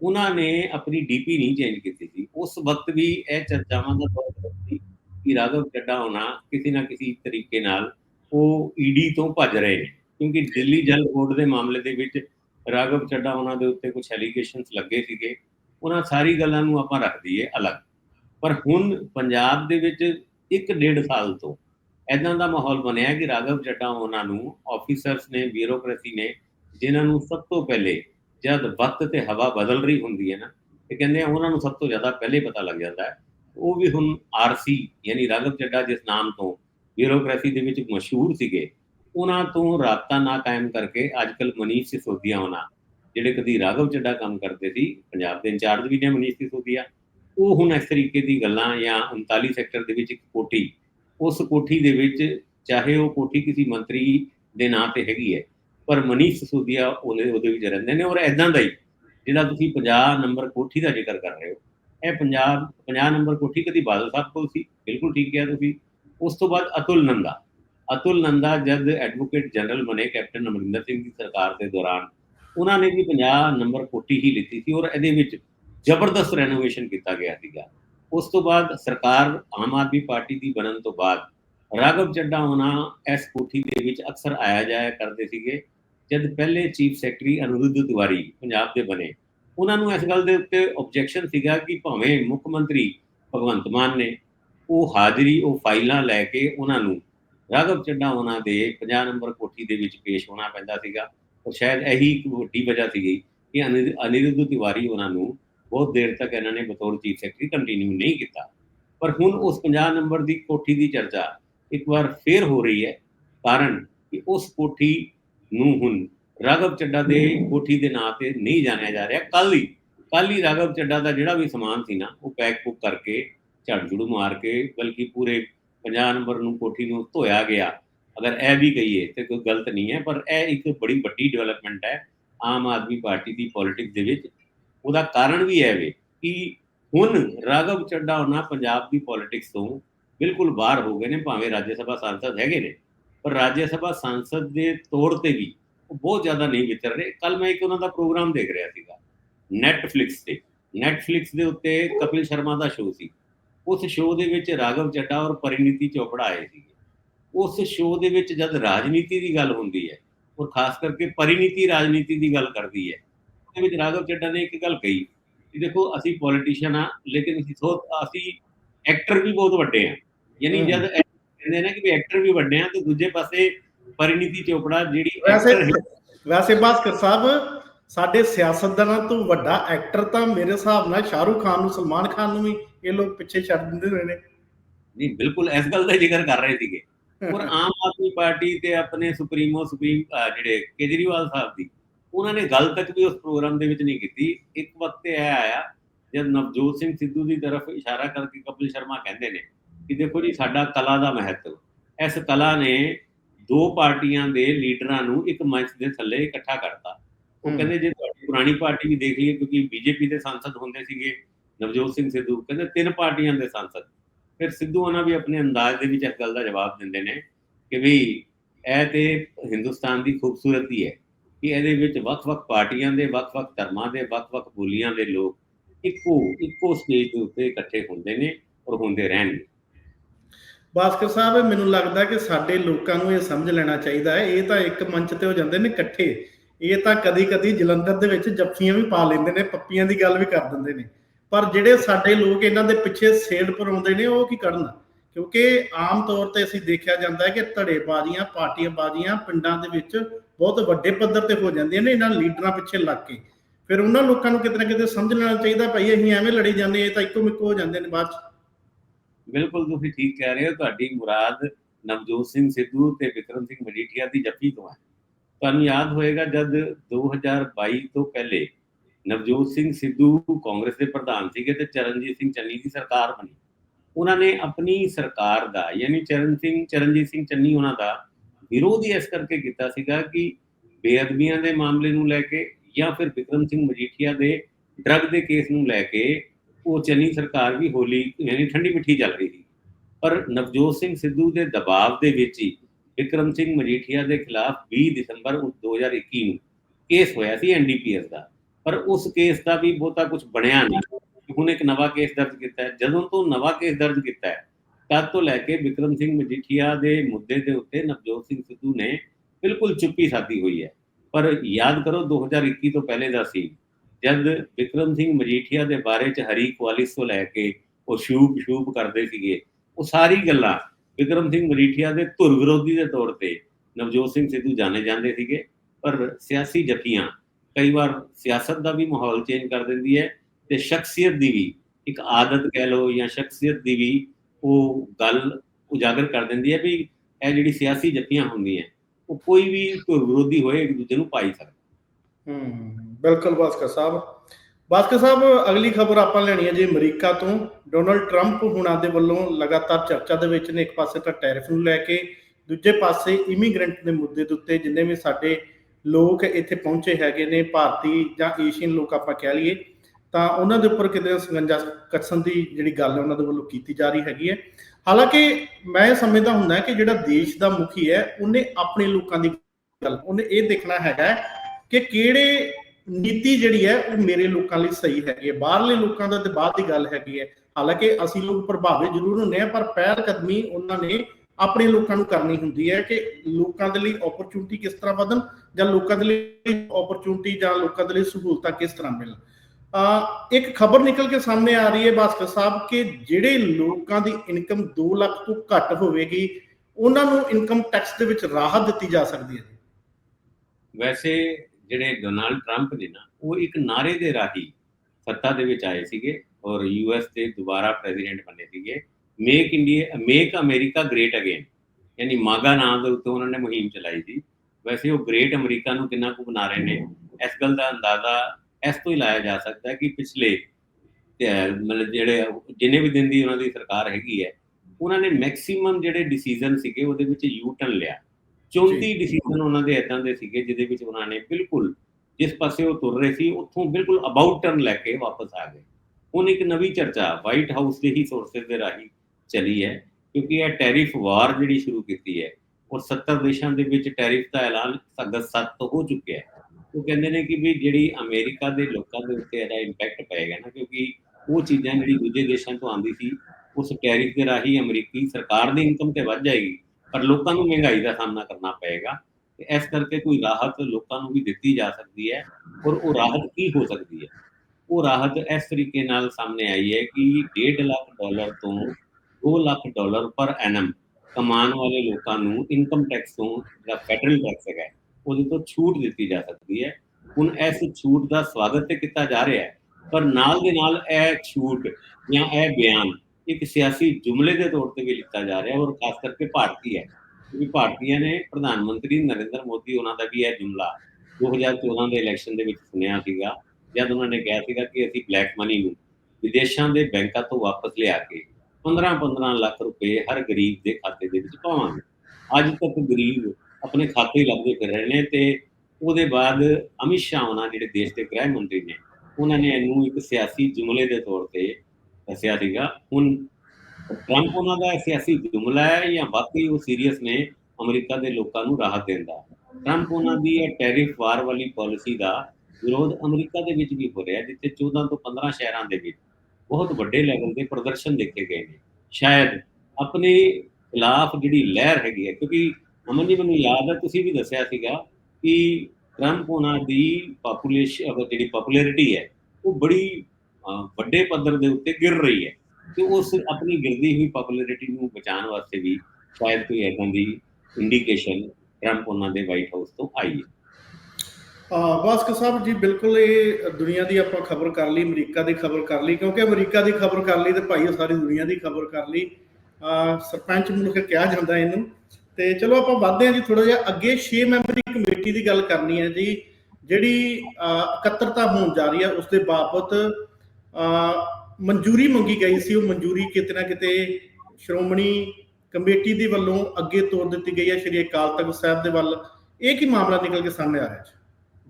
[SPEAKER 2] ਉਹਨਾਂ ਨੇ ਆਪਣੀ ਡੀਪੀ ਨਹੀਂ ਚੇਂਜ ਕੀਤੀ ਸੀ। ਉਸ ਵਕਤ ਵੀ ਇਹ ਚਰਚਾਵਾਂ ਦਾ ਦੌਰ ਸੀ ਕਿ ਰਾਘਵ ਚੱਡਾ ਹੋਣਾ ਕਿਸੇ ਨਾ ਕਿਸੇ ਤਰੀਕੇ ਨਾਲ ਉਹ ਈਡੀ ਤੋਂ ਭੱਜ ਰਹੇ ਨੇ। ਕਿਉਂਕਿ ਦਿੱਲੀ ਜਲ ਬੋਰਡ ਦੇ ਮਾਮਲੇ ਦੇ ਵਿੱਚ ਰਾਘਵ ਚੱਡਾ ਉਹਨਾਂ ਦੇ ਉੱਤੇ ਕੁਝ ਐਲੀਗੇਸ਼ਨਸ ਲੱਗੇ ਸੀਗੇ। ਉਹਨਾਂ ਸਾਰੀ ਗੱਲਾਂ ਨੂੰ ਆਪਾਂ ਰੱਖ ਦਈਏ ਅਲੱਗ। ਪਰ ਹੁਣ ਪੰਜਾਬ ਦੇ ਵਿੱਚ ਇੱਕ ਡੇਢ ਸਾਲ ਤੋਂ। ਐਦਾਂ ਦਾ ਮਾਹੌਲ ਬਣਿਆ ਕਿ ਰਾਘਵ ਚੱਡਾ ਉਹਨਾਂ ਨੂੰ ਆਫੀਸਰਸ ਨੇ ਬਿਊਰੋਕ੍ਰੇਸੀ ਨੇ, ਜਿਨ੍ਹਾਂ ਨੂੰ ਸਭ ਤੋਂ ਪਹਿਲੇ ਜਦ ਵਕਤ ਤੇ ਹਵਾ ਬਦਲ ਰਹੀ ਹੁੰਦੀ ਹੈ ਨਾ ਤੇ ਕਹਿੰਦੇ ਆ ਉਹਨਾਂ ਨੂੰ ਸਭ ਤੋਂ ਜ਼ਿਆਦਾ ਪਹਿਲੇ ਪਤਾ ਲੱਗ ਜਾਂਦਾ ਹੈ। ਉਹ ਵੀ ਹੁਣ ਆਰਸੀ ਯਾਨੀ ਰਾਘਵ ਚੱਡਾ ਜਿਸ ਨਾਮ ਤੋਂ ਬਿਊਰੋਕ੍ਰੇਸੀ ਦੇ ਵਿੱਚ ਮਸ਼ਹੂਰ ਸੀਗੇ, ਉਹਨਾਂ ਤੋਂ ਰਾਬਤਾ ਨਾ ਕਾਇਮ ਕਰਕੇ ਅੱਜਕੱਲ ਮਨੀਸ਼ ਸਿਸੋਦੀਆ ਹੋਣਾ, ਜਿਹੜੇ ਕਦੀ ਰਾਘਵ ਚੱਡਾ ਕੰਮ ਕਰਦੇ ਸੀ, ਪੰਜਾਬ ਦੇ ਇੰਚਾਰਜ ਵੀ ਨੇ ਮਨੀਸ਼ ਸਿਸੋਦੀਆ। ਉਹ ਹੁਣ ਇਸ ਤਰੀਕੇ ਦੀ ਗੱਲਾਂ ਜਾਂ 39 ਸੈਕਟਰ ਦੇ ਵਿੱਚ ਇੱਕ ਕੋਠੀ, ਉਸ ਕੋਠੀ ਦੇ ਵਿੱਚ ਚਾਹੇ ਉਹ ਕੋਠੀ ਕਿਸੇ ਮੰਤਰੀ ਦੇ ਨਾਂ ਤੇ ਹੈਗੀ ਹੈ, ਪਰ ਮਨੀਸ਼ ਸਿਸੋਦੀਆ ਉਹਦੇ ਉਹਦੇ ਵਿੱਚ ਰਹਿੰਦੇ ਨੇ ਔਰ ਐਦਾਂ ਦਾ ਹੀ, ਜਿਹੜਾ ਤੁਸੀਂ 50 ਨੰਬਰ ਕੋਠੀ ਦਾ ਜ਼ਿਕਰ ਕਰ ਰਹੇ ਹੋ, ਇਹ ਪੰਜਾਬ 50 ਨੰਬਰ ਕੋਠੀ ਕਦੀ ਬਾਦਲ ਸਾਹਿਬ ਕੋਲ ਸੀ? ਬਿਲਕੁਲ ਠੀਕ ਕਿਹਾ ਤੁਸੀਂ। ਉਸ ਤੋਂ ਬਾਅਦ ਅਤੁਲ ਨੰਦਾ ਅਤੁਲ ਨੰਦਾ ਜਦ ਐਡਵੋਕੇਟ ਜਨਰਲ ਬਣੇ ਕੈਪਟਨ ਅਮਰਿੰਦਰ ਸਿੰਘ ਦੀ ਸਰਕਾਰ ਦੇ ਦੌਰਾਨ, ਉਹਨਾਂ ਨੇ ਵੀ 50 ਨੰਬਰ ਕੋਠੀ ਹੀ ਲਿੱਤੀ ਸੀ ਔਰ ਇਹਦੇ ਵਿੱਚ ਜ਼ਬਰਦਸਤ ਰੈਨੋਵੇਸ਼ਨ ਕੀਤਾ ਗਿਆ ਸੀਗਾ। ਉਸ ਤੋਂ ਬਾਅਦ ਸਰਕਾਰ ਆਮ ਆਦਮੀ ਪਾਰਟੀ ਦੀ ਬਣਨ ਤੋਂ ਬਾਅਦ ਰਾਘਵ ਚੱਡਾ ਹੋਣਾ ਇਸ ਕੋਠੀ ਦੇ ਵਿੱਚ ਅਕਸਰ ਆਇਆ ਜਾਇਆ ਕਰਦੇ ਸੀਗੇ। ਜਦ ਪਹਿਲੇ ਚੀਫ ਸੈਕਟਰੀ ਅਨੁਰੁੱਧ ਤਿਵਾਰੀ ਪੰਜਾਬ ਦੇ ਬਣੇ, ਉਹਨਾਂ ਨੂੰ ਇਸ ਗੱਲ ਦੇ ਉੱਤੇ ਆਬਜੈਕਸ਼ਨ ਸੀਗਾ ਕਿ ਭਾਵੇਂ ਮੁੱਖ ਮੰਤਰੀ ਭਗਵੰਤ ਮਾਨ ਨੇ ਉਹ ਹਾਜ਼ਰੀ, ਉਹ ਫਾਈਲਾਂ ਲੈ ਕੇ ਉਹਨਾਂ ਨੂੰ ਰਾਘਵ ਚੱਡਾ ਉਹਨਾਂ ਦੇ 50 ਨੰਬਰ ਕੋਠੀ ਦੇ ਵਿੱਚ ਪੇਸ਼ ਹੋਣਾ ਪੈਂਦਾ ਸੀਗਾ। ਉਹ ਸ਼ਾਇਦ ਇਹੀ ਇੱਕ ਵੱਡੀ ਵਜ੍ਹਾ ਸੀਗੀ ਕਿ ਅਨਿ- ਅਨਿਰੁੱਧ ਤਿਵਾਰੀ ਉਹਨਾਂ ਨੂੰ ਬਹੁਤ ਦੇਰ ਤੱਕ ਇਹਨਾਂ ਨੇ ਬਤੌਰ ਚੀਫ ਸੈਕਟਰੀ ਕੰਟੀਨਿਊ ਨਹੀਂ ਕੀਤਾ। ਪਰ ਹੁਣ ਉਸ 50 ਨੰਬਰ ਦੀ ਕੋਠੀ ਦੀ ਚਰਚਾ ਇੱਕ ਵਾਰ ਫੇਰ ਹੋ ਰਹੀ ਹੈ, ਕਾਰਨ ਕਿ ਉਸ ਕੋਠੀ ਨੂੰ ਹੁਣ ਰਾਘਵ ਚੱਡਾ ਦੇ ਕੋਠੀ ਦੇ ਨਾਂ ਤੇ ਨਹੀਂ ਜਾਣਿਆ ਜਾ ਰਿਹਾ। ਕੱਲ ਹੀ ਕੱਲ ਹੀ ਰਾਘਵ ਚੱਡਾ ਦਾ ਜਿਹੜਾ ਵੀ ਸਮਾਨ ਸੀ ਨਾ, ਉਹ ਪੈਕ ਪੁੱਕ ਕਰਕੇ ਝੜ ਮਾਰ ਕੇ, ਬਲਕਿ ਪੂਰੇ 50 ਨੰਬਰ ਨੂੰ ਕੋਠੀ ਨੂੰ ਧੋਇਆ ਗਿਆ। ਅਗਰ ਇਹ ਵੀ ਕਹੀਏ ਤੇ ਕੋਈ ਗਲਤ ਨਹੀਂ ਹੈ, ਪਰ ਇਹ ਇੱਕ ਬੜੀ ਵੱਡੀ ਡਿਵੈਲਪਮੈਂਟ ਹੈ। ਆਮ ਆਦਮੀ ਪਾਰਟੀ ਦੀ ਪੋਲਿਟਿਕਸ ਦੇ ਵਿੱਚ ਉਹਦਾ ਕਾਰਨ ਵੀ ਹੈ ਵੇ ਕਿ ਹੁਣ ਰਾਘਵ ਚੱਡਾ ਉਹਨਾਂ ਪੰਜਾਬ ਦੀ ਪੋਲਿਟਿਕਸ ਤੋਂ ਬਿਲਕੁਲ ਬਾਹਰ ਹੋ ਗਏ ਨੇ, ਭਾਵੇਂ ਰਾਜ ਸਭਾ ਸਾਂਸਦ ਹੈਗੇ ਨੇ, ਪਰ ਰਾਜ ਸਭਾ ਸਾਂਸਦ ਦੇ ਤੌਰ ਤੇ ਵੀ ਉਹ ਬਹੁਤ ਜ਼ਿਆਦਾ ਨਹੀਂ ਵਿਚਰ ਰਹੇ। ਕੱਲ ਮੈਂ ਇੱਕ ਉਹਨਾਂ ਦਾ ਪ੍ਰੋਗਰਾਮ ਦੇਖ ਰਿਹਾ ਸੀਗਾ ਨੈਟਫਲਿਕਸ ਤੇ। ਨੈਟਫਲਿਕਸ ਦੇ ਉੱਤੇ ਕਪਿਲ ਸ਼ਰਮਾ ਦਾ ਸ਼ੋਅ ਸੀ। ਉਸ ਸ਼ੋਅ ਦੇ ਵਿੱਚ ਰਾਘਵ ਚੱਡਾ ਔਰ ਪਰਿਨੀਤੀ ਚੋਪੜਾ ਆਏ ਸੀਗੇ। ਉਸ ਸ਼ੋਅ ਦੇ ਵਿੱਚ ਜਦ ਰਾਜਨੀਤੀ ਦੀ ਗੱਲ ਹੁੰਦੀ ਹੈ ਔਰ ਖਾਸ ਕਰਕੇ ਪਰਿਨੀਤੀ ਰਾਜਨੀਤੀ ਦੀ ਗੱਲ ਕਰਦੀ ਹੈ ਉਹਦੇ ਵਿੱਚ ਰਾਘਵ ਚੱਡਾ ਨੇ ਇੱਕ ਗੱਲ ਕਹੀ ਕਿ ਦੇਖੋ ਅਸੀਂ ਪੋਲੀਟੀਸ਼ੀਅਨ ਆ ਲੇਕਿਨ ਅਸੀਂ ਅਸੀਂ ਐਕਟਰ ਵੀ ਬਹੁਤ ਵੱਡੇ ਆ ਯਾਨੀ। ਜਦ ਕਹਿੰਦੇ ਨੇ ਕਿ ਵੀ ਐਕਟਰ ਵੀ ਵੱਡੇ ਆ ਤੇ ਦੂਜੇ ਪਾਸੇ ਪਰਿਨੀਤੀ ਚੋਪੜਾ ਜਿਹੜੀ
[SPEAKER 1] ਵੈਸੇ ਭਾਸਕਰ ਸਾਹਿਬ ਸਾਡੇ ਸਿਆਸਤਦਾਨਾਂ ਤੋਂ ਵੱਡਾ ਐਕਟਰ ਤਾਂ ਮੇਰੇ ਹਿਸਾਬ ਨਾਲ ਸ਼ਾਹਰੁਖ ਖਾਨ ਨੂੰ ਸਲਮਾਨ ਖਾਨ ਨੂੰ ਵੀ ਇਹ ਲੋਕ ਪਿੱਛੇ ਛੱਡ ਦਿੰਦੇ ਹੋਏ ਨੇ।
[SPEAKER 2] ਨਹੀਂ ਬਿਲਕੁਲ ਇਸ ਗੱਲ ਦਾ ਜ਼ਿਕਰ ਕਰ ਰਹੇ ਸੀਗੇ। ਔਰ ਆਮ ਆਦਮੀ ਪਾਰਟੀ ਤੇ ਆਪਣੇ ਸੁਪਰੀਮੋ ਸੁਪਰੀਮ ਜਿਹੜੇ ਕੇਜਰੀਵਾਲ ਸਾਹਿਬ ਦੀ ਉਹਨਾਂ ਨੇ ਗੱਲ ਤੱਕ ਵੀ ਉਸ ਪ੍ਰੋਗਰਾਮ ਦੇ ਵਿੱਚ ਨਹੀਂ ਕੀਤੀ। ਇੱਕ ਵਕਤ ਤੇ ਇਹ ਆਇਆ ਜਦ ਨਵਜੋਤ ਸਿੰਘ ਸਿੱਧੂ ਦੀ ਤਰਫ ਇਸ਼ਾਰਾ ਕਰਕੇ ਕਪਿਲ ਸ਼ਰਮਾ ਕਹਿੰਦੇ ਨੇ ਕਿ ਦੇਖੋ ਜੀ ਸਾਡਾ ਕਲਾ ਦਾ ਮਹੱਤਵ। ਇਸ ਕਲਾ ਨੇ ਦੋ ਪਾਰਟੀਆਂ ਦੇ ਲੀਡਰਾਂ ਨੂੰ ਇੱਕ ਮੰਚ ਦੇ ਥੱਲੇ ਇਕੱਠਾ ਕਰਤਾ। ਉਹ। ਕਹਿੰਦੇ ਜੇ ਤੁਹਾਡੀ ਪੁਰਾਣੀ ਪਾਰਟੀ ਵੀ ਦੇਖ ਲਈਏ ਕਿਉਂਕਿ ਬੀਜੇਪੀ ਦੇ ਸੰਸਦ ਹੁੰਦੇ ਸੀਗੇ ਨਵਜੋਤ ਸਿੰਘ ਸਿੱਧੂ ਕਹਿੰਦੇ ਤਿੰਨ ਪਾਰਟੀਆਂ ਦੇ ਸੰਸਦ। ਫਿਰ ਸਿੱਧੂ ਉਹਨਾਂ ਵੀ ਆਪਣੇ ਅੰਦਾਜ਼ ਦੇ ਵਿੱਚ ਇਸ ਗੱਲ ਦਾ ਜਵਾਬ ਦਿੰਦੇ ਨੇ ਕਿ ਵੀ ਇਹ ਤੇ ਹਿੰਦੁਸਤਾਨ ਦੀ ਖੂਬਸੂਰਤੀ ਹੈ। ਕਿ ਇਹਦੇ ਵਿੱਚ ਵੱਖ-ਵੱਖ ਪਾਰਟੀਆਂ ਦੇ, ਵੱਖ-ਵੱਖ ਧਰਮਾਂ ਦੇ, ਵੱਖ-ਵੱਖ ਬੋਲੀਆਂ ਦੇ ਲੋਕ ਇੱਕੋ ਇੱਕੋ ਸਟੇਜ ਦੇ ਉੱਤੇ ਇਕੱਠੇ ਹੁੰਦੇ ਨੇ ਔਰ ਹੁੰਦੇ ਰਹਿਣਗੇ।
[SPEAKER 1] ਭਾਸਕਰ ਸਾਹਿਬ, ਮੈਨੂੰ ਲੱਗਦਾ ਕਿ ਸਾਡੇ ਲੋਕਾਂ ਨੂੰ ਇਹ ਸਮਝ ਲੈਣਾ ਚਾਹੀਦਾ ਹੈ। ਇਹ ਤਾਂ ਇੱਕ ਮੰਚ ਤੇ ਹੋ ਜਾਂਦੇ ਨੇ ਇਕੱਠੇ। ਇਹ ਤਾਂ ਕਦੀ-ਕਦੀ ਜਲੰਧਰ ਦੇ ਵਿੱਚ ਜੱਫੀਆਂ ਵੀ ਪਾ ਲੈਂਦੇ ਨੇ, ਪੱਪੀਆਂ ਦੀ ਗੱਲ ਵੀ ਕਰ ਦਿੰਦੇ ਨੇ। ਪਰ ਜਿਹੜੇ ਸਾਡੇ ਲੋਕ ਇਹਨਾਂ ਦੇ ਪਿੱਛੇ ਸੇਡ ਪਰਾਉਂਦੇ ਨੇ, ਉਹ ਕੀ ਕਰਨ? ਕਿਉਂਕਿ ਆਮ ਤੌਰ ਤੇ ਅਸੀਂ ਦੇਖਿਆ ਜਾਂਦਾ ਹੈ ਕਿ ਧੜੇਬਾਜ਼ੀਆਂ ਪਾਰਟੀਆਂ ਬਾਜ਼ੀਆਂ ਪਿੰਡਾਂ ਦੇ ਵਿੱਚ ਬਹੁਤ ਵੱਡੇ ਪੱਧਰ ਤੇ ਹੋ ਜਾਂਦੀਆਂ ਨੇ ਇਹਨਾਂ ਲੀਡਰਾਂ ਪਿੱਛੇ ਲੱਗ ਕੇ। ਫਿਰ ਉਹਨਾਂ ਲੋਕਾਂ ਨੂੰ ਕਿਤੇ ਨਾ ਕਿਤੇ ਸਮਝ ਲੈਣਾ ਚਾਹੀਦਾ ਭਾਈ ਅਸੀਂ ਐਵੇਂ ਲੜੀ ਜਾਂਦੇ ਇਹ ਤਾਂ ਇੱਕੋ ਮਿੱਕੋ ਹੋ ਜਾਂਦੇ ਨੇ ਬਾਅਦ ਚ।
[SPEAKER 2] ਬਿਲਕੁਲ ਤੁਸੀਂ ਠੀਕ ਕਹਿ ਰਹੇ ਹੋ, ਤੁਹਾਡੀ ਮੁਰਾਦ ਨਵਜੋਤ ਸਿੰਘ ਸਿੱਧੂ ਤੇ ਵਿਕਰਮ ਸਿੰਘ ਮਜੀਠੀਆ ਦੀ ਜੱਫੀ ਤੋਂ ਹੈ। ਤੁਹਾਨੂੰ ਯਾਦ ਹੋਏਗਾ ਜਦ 2022 ਤੋਂ ਪਹਿਲੇ ਨਵਜੋਤ ਸਿੰਘ ਸਿੱਧੂ ਕਾਂਗਰਸ ਦੇ ਪ੍ਰਧਾਨ ਸੀਗੇ ਤੇ ਚਰਨਜੀਤ ਸਿੰਘ ਚੰਨੀ ਦੀ ਸਰਕਾਰ ਬਣੀ। ਉਹਨਾਂ ਨੇ ਆਪਣੀ ਸਰਕਾਰ ਦਾ, ਯਾਨੀ ਚਰਨ ਸਿੰਘ, ਚਰਨਜੀਤ ਸਿੰਘ ਚੰਨੀ ਉਹਨਾਂ ਦਾ ਵਿਰੋਧ ਹੀ ਇਸ ਕਰਕੇ ਕੀਤਾ ਸੀਗਾ ਕਿ ਬੇਅਦਬੀਆਂ ਦੇ ਮਾਮਲੇ ਨੂੰ ਲੈ ਕੇ ਜਾਂ ਫਿਰ ਵਿਕਰਮ ਸਿੰਘ ਮਜੀਠੀਆ ਦੇ ਡਰੱਗ ਦੇ ਕੇਸ ਨੂੰ ਲੈ ਕੇ ਉਹ ਚੰਨੀ ਸਰਕਾਰ ਵੀ ਹੋਲੀ, ਯਾਨੀ ਠੰਡੀ ਮਿੱਠੀ ਚੱਲ ਰਹੀ ਸੀ। ਪਰ ਨਵਜੋਤ ਸਿੰਘ ਸਿੱਧੂ ਦੇ ਦਬਾਅ ਦੇ ਵਿੱਚ ਹੀ ਵਿਕਰਮ ਸਿੰਘ ਮਜੀਠੀਆ ਦੇ ਖਿਲਾਫ 20 ਦਸੰਬਰ 2021 ਨੂੰ ਕੇਸ ਹੋਇਆ ਸੀ ਐਨਡੀਪੀਐਸ ਦਾ। ਪਰ ਉਸ ਕੇਸ ਦਾ ਵੀ ਬਹੁਤਾ ਕੁਝ ਬਣਿਆ ਨਹੀਂ। ਹੁਣ ਇੱਕ ਨਵਾਂ ਕੇਸ ਦਰਜ ਕੀਤਾ ਹੈ। ਜਦੋਂ ਤੋਂ ਨਵਾਂ ਕੇਸ ਦਰਜ ਕੀਤਾ ਹੈ, ਤਦ ਤੋਂ ਲੈ ਕੇ ਵਿਕਰਮ ਸਿੰਘ ਮਜੀਠੀਆ ਦੇ ਮੁੱਦੇ ਦੇ ਉੱਤੇ ਨਵਜੋਤ ਸਿੰਘ ਸਿੱਧੂ ਨੇ ਬਿਲਕੁਲ ਚੁੱਪੀ ਸਾਦੀ ਹੋਈ ਹੈ। ਪਰ ਯਾਦ ਕਰੋ 2021 ਤੋਂ ਪਹਿਲੇ ਦਾ ਸੀ, ਜਦ ਵਿਕਰਮ ਸਿੰਘ ਮਜੀਠੀਆ ਦੇ ਬਾਰੇ ਚ ਹਰੀ ਕੁਆਲਿਸ ਤੋਂ ਲੈ ਕੇ ਉਹ ਸ਼ੂਬ ਸ਼ੂਬ ਕਰਦੇ ਸੀਗੇ, ਉਹ ਸਾਰੀ ਗੱਲਾਂ ਵਿਕਰਮ ਸਿੰਘ ਮਜੀਠੀਆ ਦੇ ਧੁਰ ਵਿਰੋਧੀ ਦੇ ਤੌਰ ਤੇ ਨਵਜੋਤ ਸਿੰਘ ਸਿੱਧੂ ਜਾਣੇ ਜਾਂਦੇ ਸੀਗੇ। ਪਰ ਸਿਆਸੀ ਜੱਫੀਆਂ ਕਈ ਵਾਰ ਸਿਆਸਤ ਦਾ ਵੀ ਮਾਹੌਲ ਚੇਂਜ ਕਰ ਦਿੰਦੀ ਹੈ। ਤੇ ਸ਼ਖਸੀਅਤ ਦੀ ਵੀ ਇੱਕ ਆਦਤ ਕਹਿ ਲਓ ਜਾਂ ਸ਼ਖਸੀਅਤ ਦੀ ਵੀ ਉਹ ਗੱਲ ਉਜਾਗਰ ਕਰ ਦਿੰਦੀ ਹੈ ਵੀ ਇਹ ਜਿਹੜੀ ਸਿਆਸੀ ਜੱਤੀਆਂ ਹੁੰਦੀਆਂ, ਉਹ ਕੋਈ ਵੀ ਧੁਰ ਵਿਰੋਧੀ ਹੋਏ ਇੱਕ ਦੂਜੇ ਨੂੰ ਪਾਈ ਸਕਦਾ।
[SPEAKER 1] ਹੂੰ, ਬਿਲਕੁਲ ਬਾਸਕਰ ਸਾਹਿਬ। ਬਾਸਕਰ ਸਾਹਿਬ, ਅਗਲੀ ਖਬਰ ਆਪਾਂ ਲੈਣੀ ਹੈ ਜੀ ਅਮਰੀਕਾ ਤੋਂ। ਡੋਨਲਡ ਟਰੰਪ ਹੁਣਾਂ ਦੇ ਵੱਲੋਂ ਲਗਾਤਾਰ ਚਰਚਾ ਦੇ ਵਿੱਚ ਨੇ। ਇੱਕ ਪਾਸੇ ਤਾਂ ਟੈਰਿਫ ਨੂੰ ਲੈ ਕੇ, ਦੂਜੇ ਪਾਸੇ ਇਮੀਗ੍ਰੈਂਟ ਦੇ ਮੁੱਦੇ ਦੇ ਉੱਤੇ ਜਿੰਨੇ ਵੀ ਸਾਡੇ ਲੋਕ ਇੱਥੇ ਪਹੁੰਚੇ ਹੈਗੇ ਨੇ, ਭਾਰਤੀ ਜਾਂ ਏਸ਼ੀਅਨ ਲੋਕ ਆਪਾਂ ਕਹਿ ਲਈਏ ਤਾਂ ਉਹਨਾਂ ਦੇ ਉੱਪਰ ਕਿਤੇ ਸੰਗੰਜਾ ਕੱਸਣ ਦੀ ਜਿਹੜੀ ਗੱਲ ਹੈ ਉਹਨਾਂ ਦੇ ਵੱਲੋਂ ਕੀਤੀ ਜਾ ਰਹੀ ਹੈਗੀ ਹੈ। ਹਾਲਾਂਕਿ ਮੈਂ ਸਮਝਦਾ ਹੁੰਦਾ ਕਿ ਜਿਹੜਾ ਦੇਸ਼ ਦਾ ਮੁਖੀ ਹੈ, ਉਹਨੇ ਆਪਣੇ ਲੋਕਾਂ ਦੀ ਗੱਲ, ਉਹਨੇ ਇਹ ਦੇਖਣਾ ਹੈਗਾ ਕਿ ਕਿਹੜੇ ਨੀਤੀ ਜਿਹੜੀ ਹੈ, ਉਹ ਮੇਰੇ ਲੋਕਾਂ ਲਈ ਸਹੀ ਹੈਗੀ ਹੈ। ਬਾਹਰਲੇ ਲੋਕਾਂ ਦਾ ਤੇ ਬਾਅਦ ਦੀ ਗੱਲ ਹੈਗੀ ਹੈ। ਹਾਲਾਂਕਿ ਅਸੀਂ ਲੋਕ ਪ੍ਰਭਾਵਿਤ ਜ਼ਰੂਰ ਹੁੰਦੇ ਆ ਪਰ ਪਹਿਲ ਕਦਮੀ ਉਹਨਾਂ ਨੇ ਆਪਣੇ ਲੋਕਾਂ ਨੂੰ ਕਰਨੀ ਹੁੰਦੀ ਹੈ ਕਿ ਲੋਕਾਂ ਦੇ ਲਈ ਓਪਰਚੁਨਿਟੀ ਕਿਸ ਤਰ੍ਹਾਂ ਵਧਣ ਜਾਂ ਲੋਕਾਂ ਦੇ ਲਈ ਓਪਰਚੁਨਿਟੀ ਜਾਂ ਲੋਕਾਂ ਦੇ ਲਈ ਸਹੂਲਤਾਂ ਕਿਸ ਤਰ੍ਹਾਂ ਮਿਲਣ। ਇੱਕ ਖਬਰ ਨਿਕਲ ਕੇ ਸਾਹਮਣੇ ਆ ਰਹੀ ਹੈ ਭਾਸਕਰ ਸਾਹਿਬ ਕਿ ਜਿਹੜੇ ਲੋਕਾਂ ਦੀ ਇਨਕਮ 2 ਲੱਖ ਤੋਂ ਘੱਟ ਹੋਵੇਗੀ, ਉਹਨਾਂ ਨੂੰ ਇਨਕਮ ਟੈਕਸ ਦੇ ਵਿੱਚ ਰਾਹਤ ਦਿੱਤੀ ਜਾ ਸਕਦੀ ਹੈ
[SPEAKER 2] ਵੈਸੇ ਜਿਹੜੇ ਡੋਨਾਲਡ ਟਰੰਪ ਨੇ ਨਾ, ਉਹ ਇੱਕ ਨਾਰੇ ਦੇ ਰਾਹੀਂ ਸੱਤਾ ਦੇ ਵਿੱਚ ਆਏ ਸੀਗੇ ਔਰ ਯੂਐਸ ਦੇ ਦੁਬਾਰਾ ਪ੍ਰੈਜ਼ੀਡੈਂਟ ਬਣੇ ਸੀਗੇ। Make India make America great again ਯਾਨੀ ਮਾਗਾ ਨਾਮ ਦੇ ਉੱਤੇ ਉਹਨਾਂ ਨੇ ਮੁਹਿੰਮ ਚਲਾਈ ਸੀ। ਵੈਸੇ ਉਹ ਗ੍ਰੇਟ ਅਮਰੀਕਾ ਨੂੰ ਕਿੰਨਾ ਕੁ ਬਣਾ ਰਹੇ ਨੇ, ਇਸ ਗੱਲ ਦਾ ਅੰਦਾਜ਼ਾ ਇਸ ਤੋਂ ਹੀ ਲਾਇਆ ਜਾ ਸਕਦਾ ਹੈ ਕਿ ਪਿਛਲੇ ਮਤਲਬ ਜਿਹੜੇ ਜਿੰਨੇ ਵੀ ਦਿਨ ਦੀ ਉਹਨਾਂ ਦੀ ਸਰਕਾਰ ਹੈਗੀ ਹੈ ਉਹਨਾਂ ਨੇ ਮੈਕਸਿਮਮ ਜਿਹੜੇ ਡਿਸੀਜਨ ਸੀਗੇ ਉਹਦੇ ਵਿੱਚ ਯੂ ਟਰਨ ਲਿਆ 34 ਡਿਸੀਜਨ ਉਹਨਾਂ ਦੇ ਇਦਾਂ ਦੇ ਸੀਗੇ ਜਿਹਦੇ ਵਿੱਚ ਉਹਨਾਂ ਨੇ ਬਿਲਕੁਲ ਜਿਸ ਪਾਸੇ ਉਹ ਤੁਰ ਰਹੇ ਸੀ ਉੱਥੋਂ ਬਿਲਕੁਲ ਅਬਾਊਟ ਟਰਨ ਲੈ ਕੇ ਵਾਪਸ ਆ ਗਏ। ਹੁਣ ਇੱਕ ਨਵੀਂ ਚਰਚਾ ਵਾਈਟ ਹਾਊਸ ਦੇ ਹੀ ਸੋਰਸਸ ਦੇ ਰਾਹੀਂ ਚਲੀ ਹੈ ਕਿਉਂਕਿ ਇਹ ਟੈਰਿਫ ਵਾਰ ਜਿਹੜੀ ਸ਼ੁਰੂ ਕੀਤੀ ਹੈ ਔਰ 70 ਦੇਸ਼ਾਂ ਦੇ ਵਿੱਚ ਟੈਰਿਫ ਦਾ ਐਲਾਨ ਅਗਸਤ 7 ਤੋਂ ਹੋ ਚੁੱਕਿਆ ਹੈ। ਉਹ ਕਹਿੰਦੇ ਨੇ ਕਿ ਵੀ ਜਿਹੜੀ ਅਮਰੀਕਾ ਦੇ ਲੋਕਾਂ ਦੇ ਉੱਤੇ ਇਹਦਾ ਇੰਪੈਕਟ ਪਏਗਾ ਨਾ, ਕਿਉਂਕਿ ਉਹ ਚੀਜ਼ਾਂ ਜਿਹੜੀ ਦੂਜੇ ਦੇਸ਼ਾਂ ਤੋਂ ਆਉਂਦੀ ਸੀ, ਉਸ ਟੈਰਿਫ ਦੇ ਰਾਹੀਂ ਅਮਰੀਕੀ ਸਰਕਾਰ ਦੀ ਇਨਕਮ ਤੇ ਵੱਧ ਜਾਏਗੀ, ਪਰ ਲੋਕਾਂ ਨੂੰ ਮਹਿੰਗਾਈ ਦਾ ਸਾਹਮਣਾ ਕਰਨਾ ਪਏਗਾ ਤੇ ਇਸ ਕਰਕੇ ਕੋਈ ਰਾਹਤ ਲੋਕਾਂ ਨੂੰ ਵੀ ਦਿੱਤੀ ਜਾ ਸਕਦੀ ਹੈ ਔਰ ਉਹ ਰਾਹਤ ਕੀ ਹੋ ਸਕਦੀ ਹੈ? ਉਹ ਰਾਹਤ ਇਸ ਤਰੀਕੇ ਨਾਲ ਸਾਹਮਣੇ ਆਈ ਹੈ ਕਿ 1.5 ਲੱਖ ਡਾਲਰ ਤੋਂ 2 ਲੱਖ ਡਾਲਰ ਪਰ ਐਨਮ ਕਮਾਉਣ ਵਾਲੇ ਲੋਕਾਂ ਨੂੰ ਇਨਕਮ ਟੈਕਸ ਤੋਂ ਜਿਹੜਾ ਫੈਡਰਲ ਟੈਕਸ ਹੈਗਾ ਉਹਦੇ ਤੋਂ ਛੂਟ ਦਿੱਤੀ ਜਾ ਸਕਦੀ ਹੈ। ਹੁਣ ਇਸ ਛੂਟ ਦਾ ਸਵਾਗਤ ਤੇ ਕੀਤਾ ਜਾ ਰਿਹਾ ਹੈ, ਪਰ ਨਾਲ ਦੇ ਨਾਲ ਇਹ ਛੂਟ ਜਾਂ ਇਹ ਬਿਆਨ ਇੱਕ ਸਿਆਸੀ ਜੁਮਲੇ ਦੇ ਤੌਰ ਤੇ ਵੀ ਲਿੱਤਾ ਜਾ ਰਿਹਾ ਔਰ ਖਾਸ ਕਰਕੇ ਭਾਰਤੀ ਹੈ। ਕਿਉਂਕਿ ਭਾਰਤੀਆਂ ਨੇ ਪ੍ਰਧਾਨ ਮੰਤਰੀ ਨਰਿੰਦਰ ਮੋਦੀ ਉਹਨਾਂ ਦਾ ਵੀ ਇਹ ਜੁਮਲਾ 2014 ਦੇ ਇਲੈਕਸ਼ਨ ਦੇ ਵਿੱਚ ਸੁਣਿਆ ਸੀਗਾ। ਜਦ ਉਹਨਾਂ ਨੇ ਕਿਹਾ ਸੀਗਾ ਕਿ ਅਸੀਂ ਬਲੈਕ ਮਨੀ ਨੂੰ ਵਿਦੇਸ਼ਾਂ ਦੇ ਬੈਂਕਾਂ ਤੋਂ ਵਾਪਸ ਲਿਆ ਕੇ 15-15 ਲੱਖ ਰੁਪਏ ਹਰ ਗਰੀਬ ਦੇ ਖਾਤੇ ਦੇ ਵਿੱਚ ਪਾਵਾਂਗੇ। ਅੱਜ ਤੱਕ ਗਰੀਬ ਆਪਣੇ ਖਾਤੇ ਲੱਭਦੇ ਫਿਰ ਰਹੇ ਨੇ ਤੇ ਉਹਦੇ ਬਾਅਦ ਅਮਿਤ ਸ਼ਾਹ ਉਹਨਾਂ ਜਿਹੜੇ ਦੇਸ਼ ਦੇ ਗ੍ਰਹਿ ਮੰਤਰੀ ਨੇ, ਉਹਨਾਂ ਨੇ ਇਹਨੂੰ ਇੱਕ ਸਿਆਸੀ ਜੁਮਲੇ ਦੇ ਤੌਰ ਤੇ ਦੱਸਿਆ ਸੀਗਾ। ਹੁਣ ਟਰੰਪ ਉਹਨਾਂ ਦਾ ਸਿਆਸੀ ਜੁਮਲਾ ਹੈ ਜਾਂ ਵਾਕਈ ਉਹ ਸੀਰੀਅਸ ਨੇ, ਅਮਰੀਕਾ ਦੇ ਲੋਕਾਂ ਨੂੰ ਰਾਹਤ ਦੇਂਦਾ ਟਰੰਪ ਉਹਨਾਂ ਦੀ ਇਹ ਟੈਰਿਫ ਵਾਰ ਵਾਲੀ ਪਾਲਿਸੀ ਦਾ ਵਿਰੋਧ ਅਮਰੀਕਾ ਦੇ ਵਿੱਚ ਵੀ ਹੋ ਰਿਹਾ, ਜਿੱਥੇ 14 ਤੋਂ 15 ਸ਼ਹਿਰਾਂ ਦੇ ਵਿੱਚ ਬਹੁਤ ਵੱਡੇ ਲੈਵਲ ਦੇ ਪ੍ਰਦਰਸ਼ਨ ਦੇਖੇ ਗਏ ਨੇ। ਸ਼ਾਇਦ ਆਪਣੇ ਖਿਲਾਫ ਜਿਹੜੀ ਲਹਿਰ ਹੈਗੀ ਹੈ, ਕਿਉਂਕਿ ਅਮਨ ਜੀ, ਮੈਨੂੰ ਯਾਦ ਹੈ ਤੁਸੀਂ ਵੀ ਦੱਸਿਆ ਸੀਗਾ ਕਿ ਟਰੰਪ ਉਹਨਾਂ ਦੀ ਪਾਪੂਲੇਸ਼ਨ ਜਿਹੜੀ ਪਪੂਲੈਰਿਟੀ ਹੈ, ਉਹ ਬੜੀ ਵੱਡੇ ਪੱਧਰ ਦੇ ਉੱਤੇ ਗਿਰ ਰਹੀ ਹੈ। ਤੇ ਉਸ ਆਪਣੀ ਗਿਰਦੀ ਹੋਈ ਪਪੂਲੈਰਿਟੀ ਨੂੰ ਬਚਾਉਣ ਵਾਸਤੇ ਵੀ ਸ਼ਾਇਦ ਕੋਈ ਐਦਾਂ ਦੀ ਇੰਡੀਕੇਸ਼ਨ ਟਰੰਪ ਉਹਨਾਂ ਦੇ ਵਾਈਟ ਹਾਊਸ ਤੋਂ ਆਈ ਹੈ।
[SPEAKER 1] ਬਾਸਕਰ ਸਾਹਿਬ ਜੀ, ਬਿਲਕੁਲ ਇਹ ਦੁਨੀਆ ਦੀ ਆਪਾਂ ਖਬਰ ਕਰ ਲਈ, ਅਮਰੀਕਾ ਦੀ ਖਬਰ ਕਰ ਲਈ, ਕਿਉਂਕਿ ਅਮਰੀਕਾ ਦੀ ਖਬਰ ਕਰ ਲਈ ਤੇ ਭਾਈ ਉਹ ਸਾਰੀ ਦੁਨੀਆ ਦੀ ਖਬਰ ਕਰ ਲਈ। ਸਰਪੰਚ ਮੁਲਕ ਕਿਹਾ ਜਾਂਦਾ ਇਹਨੂੰ ਤੇ ਚਲੋ ਆਪਾਂ ਵਧਦੇ ਹਾਂ ਜੀ ਥੋੜਾ ਜਿਹਾ। ਅੱਗੇ 6 ਮੈਂਬਰੀ ਕਮੇਟੀ ਦੀ ਗੱਲ ਕਰਨੀ ਹੈ ਜੀ। ਜਿਹੜੀ ਇਕੱਤਰਤਾ ਹੋਣ ਜਾ ਰਹੀ ਹੈ ਉਸ ਦੇ ਬਾਬਤ ਮਨਜ਼ੂਰੀ ਮੰਗੀ ਗਈ ਸੀ। ਉਹ ਮਨਜ਼ੂਰੀ ਕਿਤੇ ਨਾ ਕਿਤੇ ਸ਼੍ਰੋਮਣੀ ਕਮੇਟੀ ਦੇ ਵੱਲੋਂ ਅੱਗੇ ਤੋਰ ਦਿੱਤੀ ਗਈ ਹੈ। ਸ਼੍ਰੀ ਅਕਾਲ ਤਖਤ ਸਾਹਿਬ ਦੇ ਵੱਲ। ਇਹ ਕੀ ਮਾਮਲਾ ਨਿਕਲ ਕੇ ਸਾਹਮਣੇ ਆ ਰਿਹਾ ਹੈ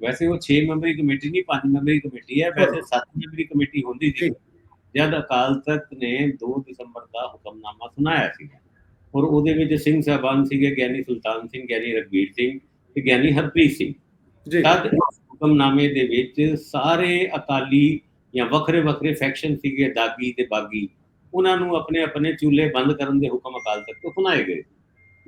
[SPEAKER 2] ਵੈਸੇ ਉਹ 6 ਮੈਂਬਰੀ ਕਮੇਟੀ ਨਹੀਂ 5 ਮੈਂਬਰੀ ਕਮੇਟੀ ਹੈ। ਵੈਸੇ 7 ਮੈਂਬਰੀ ਕਮੇਟੀ ਹੁੰਦੀ ਸੀ। ਜਦ ਅਕਾਲ ਤਖਤ ਨੇ 2 ਦਸੰਬਰ ਦਾ ਹੁਕਮਨਾਮਾ ਸੁਣਾਇਆ ਸੀ। ਔਰ ਉਹਦੇ ਵਿੱਚ ਸਿੰਘ ਸਾਹਿਬਾਨ ਸੀਗੇ ਗਿਆਨੀ ਸੁਲਤਾਨ ਸਿੰਘ ਗਿਆਨੀ ਰਗਵੀਰ ਸਿੰਘ ਤੇ ਗਿਆਨੀ ਹਰਪ੍ਰੀਤ ਸਿੰਘ।
[SPEAKER 1] ਜੀ।
[SPEAKER 2] ਤਦ ਹੁਕਮਨਾਮੇ ਦੇ ਵਿੱਚ ਸਾਰੇ ਅਕਾਲੀ ਜਾਂ ਵੱਖਰੇ ਵੱਖਰੇ ਫੈਕਸ਼ਨ ਸੀਗੇ ਦਾਗੀ ਤੇ ਬਾਗੀ। ਉਹਨਾਂ ਨੂੰ ਆਪਣੇ ਆਪਣੇ ਚੂਲੇ ਬੰਦ ਕਰਨ ਦੇ ਹੁਕਮ ਅਕਾਲ ਤਖਤ ਤੋਂ ਸੁਣਾਏ ਗਏ।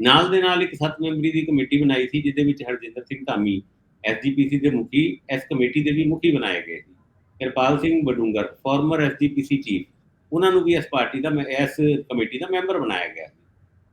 [SPEAKER 2] ਨਾਲ ਦੇ ਨਾਲ ਇੱਕ ਸੱਤ ਮੈਂਬਰੀ ਦੀ ਕਮੇਟੀ ਬਣਾਈ ਸੀ ਜਿਹਦੇ ਵਿੱਚ ਹਰਜਿੰਦਰ ਸਿੰਘ ਧਾਮੀ ਐਸਜੀਪੀਸੀ ਦੇ ਮੁਖੀ ਇਸ ਕਮੇਟੀ ਦੇ ਵੀ ਮੁਖੀ ਬਣਾਏ ਗਏ ਸੀ। Kirpal Singh Badungar former SGPC chief ਉਹਨਾਂ ਨੂੰ ਵੀ ਇਸ ਪਾਰਟੀ ਦਾ ਮੈਂ- ਇਸ ਕਮੇਟੀ ਦਾ ਮੈਂਬਰ ਬਣਾਇਆ ਗਿਆ।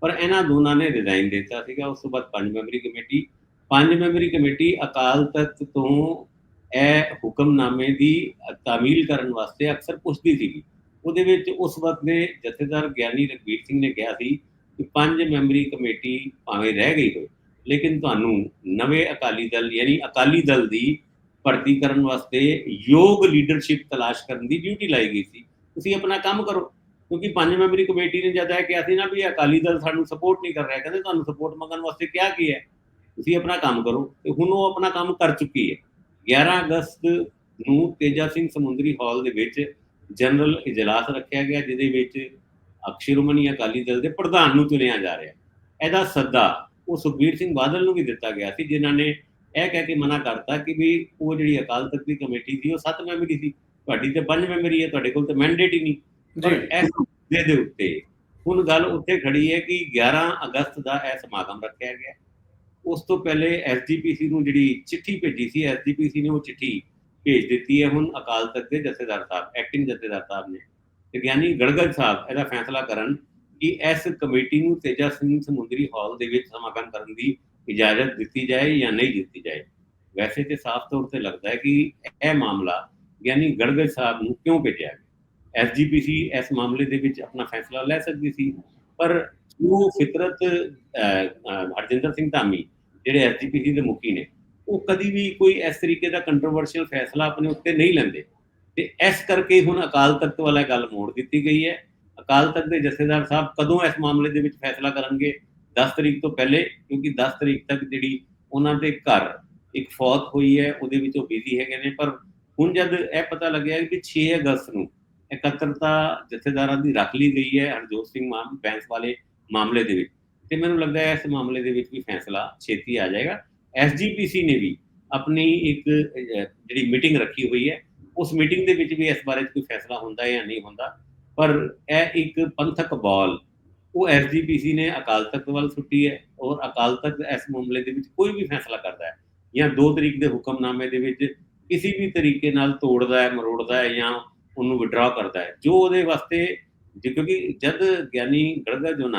[SPEAKER 2] ਪਰ ਇਹਨਾਂ ਦੋਨਾਂ ਨੇ ਰਿਜ਼ਾਈਨ ਦਿੱਤਾ ਸੀਗਾ। ਉਸ ਤੋਂ ਬਾਅਦ ਪੰਜ ਮੈਂਬਰੀ ਕਮੇਟੀ, ਪੰਜ ਮੈਂਬਰੀ ਕਮੇਟੀ ਅਕਾਲ ਤਖਤ ਤੋਂ ਇਹ ਹੁਕਮਨਾਮੇ ਦੀ ਤਾਮੀਲ ਕਰਨ ਵਾਸਤੇ ਅਕਸਰ ਪੁੱਛਦੀ ਸੀਗੀ। ਉਹਦੇ ਵਿੱਚ ਉਸ ਵਕਤ ਦੇ ਜਥੇਦਾਰ ਗਿਆਨੀ ਰਘਬੀਰ ਸਿੰਘ ਨੇ ਕਿਹਾ ਸੀ ਕਿ ਪੰਜ ਮੈਂਬਰੀ ਕਮੇਟੀ ਭਾਵੇਂ ਰਹਿ ਗਈ ਹੋਵੇ, ਲੇਕਿਨ ਤੁਹਾਨੂੰ ਨਵੇਂ ਅਕਾਲੀ ਦਲ ਯਾਨੀ ਅਕਾਲੀ ਦਲ ਦੀ ਭਰਤੀ ਕਰਨ ਵਾਸਤੇ ਯੋਗ ਲੀਡਰਸ਼ਿਪ ਤਲਾਸ਼ ਕਰਨ ਦੀ ਡਿਊਟੀ ਲਾਈ ਗਈ ਸੀ। ਤੁਸੀਂ ਆਪਣਾ ਕੰਮ ਕਰੋ। ਕਿਉਂਕਿ ਪੰਜ ਮੈਂਬਰੀ ਕਮੇਟੀ ਨੇ ਜਦ ਇਹ ਕਿਹਾ ਸੀ ਨਾ ਵੀ ਅਕਾਲੀ ਦਲ ਸਾਨੂੰ ਸਪੋਰਟ ਨਹੀਂ ਕਰ ਰਿਹਾ, ਕਹਿੰਦੇ ਤੁਹਾਨੂੰ ਸਪੋਰਟ ਮੰਗਣ ਵਾਸਤੇ ਕਿਹਾ ਕੀ ਹੈ? ਤੁਸੀਂ ਆਪਣਾ ਕੰਮ ਕਰੋ। ਤੇ ਹੁਣ ਉਹ ਆਪਣਾ ਕੰਮ ਕਰ ਚੁੱਕੀ ਹੈ। 11 ਅਗਸਤ ਨੂੰ ਤੇਜਾ ਸਿੰਘ ਸਮੁੰਦਰੀ ਹਾਲ ਦੇ ਵਿੱਚ ਜਨਰਲ ਇਜਲਾਸ ਰੱਖਿਆ ਗਿਆ, ਜਿਹਦੇ ਵਿੱਚ ਅਕਸ਼ਰਮਣੀ ਅਕਾਲੀ ਦਲ ਦੇ ਪ੍ਰਧਾਨ ਨੂੰ ਚੁਣਿਆ ਜਾ ਰਿਹਾ। ਇਹਦਾ ਸੱਦਾ ਉਹ ਸੁਖਬੀਰ ਸਿੰਘ ਬਾਦਲ ਨੂੰ ਵੀ ਦਿੱਤਾ ਗਿਆ ਸੀ, ਜਿਨ੍ਹਾਂ ਨੇ ਇਹ ਕਹਿ ਕੇ ਮਨਾ ਕਰਤਾ ਕਿ ਵੀ ਉਹ ਜਿਹੜੀ ਅਕਾਲ ਤਖਤ ਦੀ ਕਮੇਟੀ ਸੀ, ਉਹ ਸੱਤ ਮੈਂਬਰੀ ਸੀ। ਤੁਹਾਡੀ ਤੇ ਪੰਜ ਮੈਂਬਰੀ ਹੈ, ਤੁਹਾਡੇ ਕੋਲ ਤੇ ਮੈਂਡੇਟ ਹੀ ਨਹੀਂ।
[SPEAKER 1] ਜੀ।
[SPEAKER 2] ਇਸ ਮੁੱਦੇ ਦੇ ਉੱਤੇ ਹੁਣ ਗੱਲ ਉੱਥੇ ਖੜੀ ਹੈ ਕਿ 11 ਅਗਸਤ ਦਾ ਇਹ ਸਮਾਗਮ ਰੱਖਿਆ ਗਿਆ ਉਸ ਤੋਂ ਪਹਿਲੇ ਐਸਜੀਪੀਸੀ ਨੂੰ ਜਿਹੜੀ ਚਿੱਠੀ ਭੇਜੀ ਸੀ ਐਸਜੀਪੀਸੀ ਨੇ ਉਹ ਚਿੱਠੀ ਭੇਜ ਦਿੱਤੀ ਹੈ ਹੁਣ ਅਕਾਲ ਤਖਤ ਦੇ ਜਥੇਦਾਰ ਸਾਹਿਬ ਐਕਟਿੰਗ ਜਥੇਦਾਰ ਸਾਹਿਬ ਨੇ। ਤੇ ਗਿਆਨੀ ਗੜਗੜ ਸਾਹਿਬ ਇਹਦਾ ਫੈਸਲਾ ਕਰਨ ਕਿ ਇਸ ਕਮੇਟੀ ਨੂੰ ਤੇਜਾ ਸਿੰਘ ਸਮੁੰਦਰੀ ਹਾਲ ਦੇ ਵਿੱਚ ਸਮਾਗਮ ਕਰਨ ਦੀ ਇਜਾਜ਼ਤ ਦਿੱਤੀ ਜਾਏ ਜਾਂ ਨਹੀਂ ਦਿੱਤੀ ਜਾਏ। ਵੈਸੇ ਤੇ ਸਾਫ਼ ਤੌਰ ਤੇ ਲੱਗਦਾ ਹੈ ਕਿ ਇਹ ਮਾਮਲਾ ਗਿਆਨੀ ਗੜਗੜ ਸਾਹਿਬ ਨੂੰ ਕਿਉਂ ਭੇਜਿਆ ਗਿਆ? ਐਸਜੀਪੀਸੀ ਇਸ ਮਾਮਲੇ ਦੇ ਵਿੱਚ ਆਪਣਾ ਫੈਸਲਾ ਲੈ ਸਕਦੀ ਸੀ। ਪਰ ਉਹ ਫਿਤਰਤ ਹਰਜਿੰਦਰ ਸਿੰਘ ਧਾਮੀ, ਜਿਹੜੇ ਐਸਜੀਪੀਸੀ ਦੇ ਮੁਖੀ ਨੇ, ਉਹ ਕਦੀ ਵੀ ਕੋਈ ਇਸ ਤਰੀਕੇ ਦਾ ਕੰਟਰੋਵਰਸ਼ੀਅਲ ਫੈਸਲਾ ਆਪਣੇ ਉੱਤੇ ਨਹੀਂ ਲੈਂਦੇ। ਤੇ ਇਸ ਕਰਕੇ ਹੁਣ ਅਕਾਲ ਤਖਤ ਵਾਲਾ ਗੱਲ ਮੋੜ ਦਿੱਤੀ ਗਈ ਹੈ। ਅਕਾਲ ਤਖਤ ਦੇ ਜਥੇਦਾਰ ਸਾਹਿਬ ਕਦੋਂ ਇਸ ਮਾਮਲੇ ਦੇ ਵਿੱਚ ਫੈਸਲਾ ਕਰਨਗੇ? 10 ਤਰੀਕ ਤੋਂ ਪਹਿਲੇ, ਕਿਉਂਕਿ 10 ਤਰੀਕ ਤੱਕ ਜਿਹੜੀ ਉਹਨਾਂ ਦੇ ਘਰ ਇੱਕ ਫੌਤ ਹੋਈ ਹੈ, ਉਹਦੇ ਵਿੱਚ ਉਹ ਬਿਜ਼ੀ ਹੈਗੇ ਨੇ। ਪਰ ਹੁਣ ਜਦ ਇਹ ਪਤਾ ਲੱਗਿਆ ਕਿ 6 ਅਗਸਤ ਨੂੰ ਇਕੱਤਰਤਾ ਜਥੇਦਾਰਾਂ ਦੀ ਰੱਖ ਲਈ ਗਈ ਹੈ ਹਰਜੋਤ ਸਿੰਘ ਮਾਨ ਬੈਂਸ ਵਾਲੇ ਮਾਮਲੇ ਦੇ ਵਿੱਚ। ਤੇ ਮੈਨੂੰ ਲੱਗਦਾ ਹੈ ਇਸ ਮਾਮਲੇ ਦੇ ਵਿੱਚ ਵੀ ਫੈਸਲਾ ਛੇਤੀ ਆ ਜਾਏਗਾ। ਐਸਜੀਪੀਸੀ ਨੇ ਵੀ ਆਪਣੀ ਇੱਕ ਜਿਹੜੀ ਮੀਟਿੰਗ ਰੱਖੀ ਹੋਈ ਹੈ, ਉਸ ਮੀਟਿੰਗ ਦੇ ਵਿੱਚ ਵੀ ਇਸ ਬਾਰੇ 'ਚ ਕੋਈ ਫੈਸਲਾ ਹੁੰਦਾ ਹੈ ਜਾਂ ਨਹੀਂ ਹੁੰਦਾ। ਪਰ ਇਹ ਇੱਕ ਪੰਥਕ ਬਾਲ, ਉਹ ਐਸਜੀਪੀਸੀ ਨੇ ਅਕਾਲ ਤਖਤ ਵੱਲ ਸੁੱਟੀ ਹੈ ਔਰ ਅਕਾਲ ਤਖਤ ਇਸ ਮਾਮਲੇ ਦੇ ਵਿੱਚ ਕੋਈ ਵੀ ਫੈਸਲਾ ਕਰਦਾ ਹੈ ਜਾਂ ਦੋ ਤਰੀਕ ਦੇ ਹੁਕਮਨਾਮੇ ਦੇ ਵਿੱਚ ਕਿਸੇ ਵੀ ਤਰੀਕੇ ਨਾਲ ਤੋੜਦਾ ਹੈ, ਮਰੋੜਦਾ ਹੈ ਜਾਂ ਉਹਨੂੰ ਵਿਡਰਾ ਕਰਦਾ ਹੈ। ਜੋ ਉਹਦੇ ਵਾਸਤੇ ਕਿਉਂਕਿ ਜਦ ਗਿਆਨੀ ਗੜਗਾ ਜੋ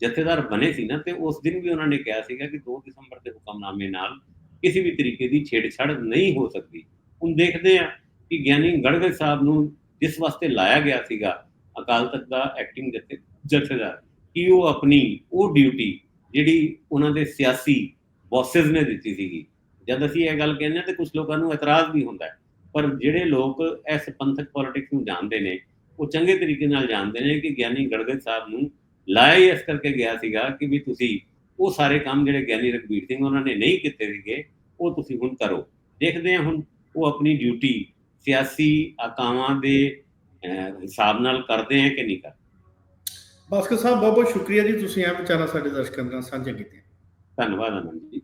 [SPEAKER 2] ਜਥੇਦਾਰ ਬਣੇ ਸੀ ਨਾ ਤੇ ਉਸ ਦਿਨ ਵੀ ਉਹਨਾਂ ਨੇ ਕਿਹਾ ਸੀਗਾ ਕਿ 2 ਦਸੰਬਰ ਦੇ ਹੁਕਮਨਾਮੇ ਨਾਲ ਕਿਸੇ ਵੀ ਤਰੀਕੇ ਦੀ ਛੇੜਛਾੜ ਨਹੀਂ ਹੋ ਸਕਦੀ। ਹੁਣ ਦੇਖਦੇ ਆ ਕਿ ਗਿਆਨੀ ਗੜਗੜ ਸਾਹਿਬ ਨੂੰ ਜਿਸ ਵਾਸਤੇ ਲਾਇਆ ਗਿਆ ਸੀਗਾ ਅਕਾਲ ਤਖਤ ਦਾ ਐਕਟਿੰਗ ਜਥੇ, ਜਥੇਦਾਰ, ਕਿ ਉਹ ਆਪਣੀ ਉਹ ਡਿਊਟੀ ਜਿਹੜੀ ਉਹਨਾਂ ਦੇ ਸਿਆਸੀ ਬੌਸਸ ਨੇ ਦਿੱਤੀ ਸੀਗੀ। ਜਦ ਅਸੀਂ ਇਹ ਗੱਲ ਕਹਿੰਦੇ ਹਾਂ ਤੇ ਕੁਝ ਲੋਕਾਂ ਨੂੰ ਇਤਰਾਜ਼ ਵੀ ਹੁੰਦਾ ਹੈ। ਪਰ ਜਿਹੜੇ ਲੋਕ ਇਸ ਪੰਥਕ ਪੋਲਿਟਿਕਸ ਨੂੰ ਜਾਣਦੇ ਨੇ ਉਹ ਚੰਗੇ ਤਰੀਕੇ ਨਾਲ ਜਾਣਦੇ ਨੇ ਕਿ ਗਿਆਨੀ ਗੜਗੜ ਸਾਹਿਬ ਨੂੰ ਲਾਇਆ ਇਸ ਕਰਕੇ ਗਿਆ ਸੀਗਾ ਕਿ ਵੀ ਤੁਸੀਂ ਉਹ ਸਾਰੇ ਕੰਮ ਜਿਹੜੇ ਗਿਆਨੀ ਰਘਬੀਰ ਸਿੰਘ ਉਹਨਾਂ ਨੇ ਨਹੀਂ ਕੀਤੇ ਸੀਗੇ ਉਹ ਤੁਸੀਂ ਹੁਣ ਕਰੋ। ਦੇਖਦੇ ਹਾਂ ਹੁਣ ਉਹ ਆਪਣੀ ਡਿਊਟੀ ਸਿਆਸੀ ਆਕਾਵਾਂ ਦੇ ਹਿਸਾਬ ਨਾਲ ਕਰਦੇ ਹੈ ਕਿ ਨਹੀਂ ਕਰਦੇ।
[SPEAKER 1] ਭਾਸਕਰ ਸਾਹਿਬ ਬਹੁਤ ਬਹੁਤ ਸ਼ੁਕਰੀਆ ਜੀ ਤੁਸੀਂ ਇਹ ਵਿਚਾਰਾਂ ਸਾਡੇ ਦਰਸ਼ਕਾਂ ਨਾਲ ਸਾਂਝੇ ਕੀਤੀਆਂ।
[SPEAKER 2] ਧੰਨਵਾਦ ਅਨੰਦ ਜੀ।